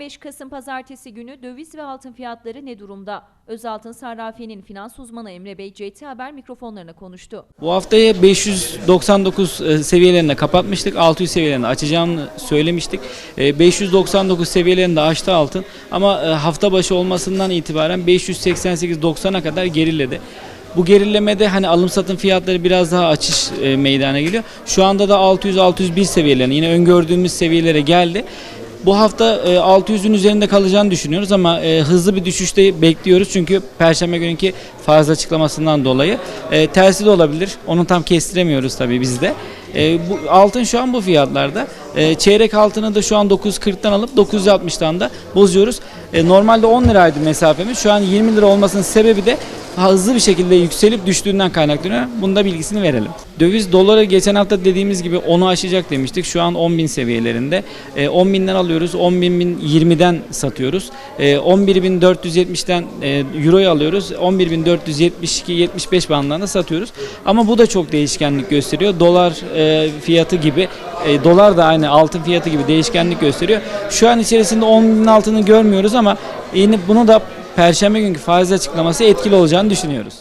15 Kasım Pazartesi günü döviz ve altın fiyatları ne durumda? Özaltın Sarrafiye'nin finans uzmanı Emre Bey CT Haber mikrofonlarına konuştu. Bu haftayı 599 e, seviyelerinde kapatmıştık. 600 seviyelerinde açacağını söylemiştik. E, 599 seviyelerinde açtı altın ama e, hafta başı olmasından itibaren 588-90'a kadar geriledi. Bu gerilemede hani alım satım fiyatları biraz daha açış e, meydana geliyor. Şu anda da 600-601 seviyelerine yine öngördüğümüz seviyelere geldi. Bu hafta e, 600'ün üzerinde kalacağını düşünüyoruz ama e, hızlı bir düşüşte bekliyoruz çünkü Perşembe günkü farz açıklamasından dolayı e, tersi de olabilir. Onu tam kestiremiyoruz tabii biz de. E, altın şu an bu fiyatlarda. E, çeyrek altını da şu an 940'tan alıp 960'tan da bozuyoruz. E, normalde 10 liraydı mesafemiz. Şu an 20 lira olmasının sebebi de hızlı bir şekilde yükselip düştüğünden kaynaklanıyor. Bunun da bilgisini verelim. Döviz doları geçen hafta dediğimiz gibi 10'u aşacak demiştik. Şu an 10 bin seviyelerinde. E, 10 binden alıyoruz. 10 bin, bin 20'den satıyoruz. E, 11.470'ten e, euroyu alıyoruz. 11.472-75 bandlarında satıyoruz. Ama bu da çok değişkenlik gösteriyor. Dolar e, fiyatı gibi e, dolar da aynı altın fiyatı gibi değişkenlik gösteriyor. Şu an içerisinde 10 bin altını görmüyoruz ama yine bunu da Perşembe günkü faiz açıklaması etkili olacağını düşünüyoruz.